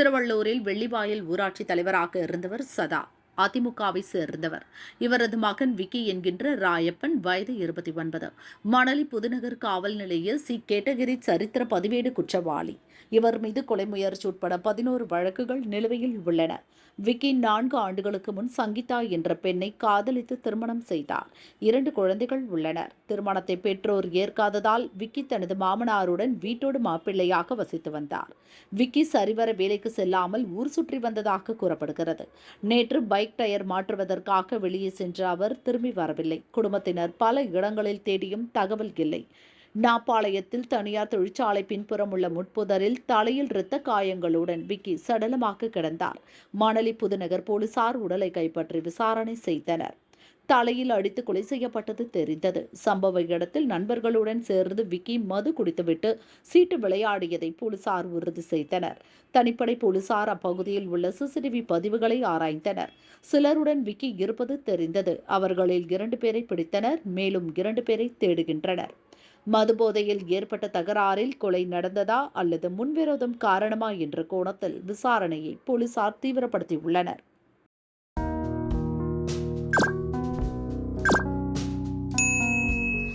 திருவள்ளூரில் வெள்ளிவாயல் ஊராட்சி தலைவராக இருந்தவர் சதா. அதிமுகவை சேர்ந்தவர். இவரது மகன் விக்கி என்கின்ற ராயப்பன் வயது இருபத்தி ஒன்பது. மணலி புதுநகர் காவல் நிலைய சி கேட்டகிரி சரித்திர பதிவேடு குற்றவாளி. இவர் மீது கொலை முயற்சி உட்பட பதினோரு வழக்குகள் நிலுவையில் உள்ளன. விக்கி நான்கு ஆண்டுகளுக்கு முன் சங்கீதா என்ற பெண்ணை காதலித்து திருமணம் செய்தார். இரண்டு குழந்தைகள் உள்ளனர். திருமணத்தை பெற்றோர் ஏற்காததால் விக்கி தனது மாமனாருடன் வீட்டோடு மாப்பிள்ளையாக வசித்து வந்தார். விக்கி சரிவர வேலைக்கு செல்லாமல் ஊர் சுற்றி வந்ததாக கூறப்படுகிறது. நேற்று பைக் டயர் மாற்றுவதற்காக வெளியே சென்ற அவர் திரும்பி வரவில்லை. குடும்பத்தினர் பல இடங்களில் தேடியும் தகவல் இல்லை. நாப்பாளையத்தில் தனியார் தொழிற்சாலை பின்புறம் உள்ள முட்புதரில் தலையில் இரத்த காயங்களுடன் விக்கி சடலமாக கிடந்தார். மணலி புதுநகர் போலீசார் உடலை கைப்பற்றி விசாரணை செய்தனர். தலையில் அடித்து கொலை செய்யப்பட்டது தெரிந்தது. சம்பவ இடத்தில் நண்பர்களுடன் சேர்ந்து விக்கி மது குடித்துவிட்டு சீட்டு விளையாடியதை போலீசார் உறுதி செய்தனர். தனிப்படை போலீசார் அப்பகுதியில் உள்ள சிசிடிவி பதிவுகளை ஆராய்ந்தனர். சிலருடன் விக்கி இருப்பது தெரிந்தது. அவர்களில் இரண்டு பேரை பிடித்தனர். மேலும் இரண்டு பேரை தேடுகின்றனர். மதுபோதையில் ஏற்பட்ட தகராறில் கொலை நடந்ததா அல்லது முன்விரோதம் காரணமா என்ற கோணத்தில் விசாரணையை போலீசார் தீவிரப்படுத்தியுள்ளனர்.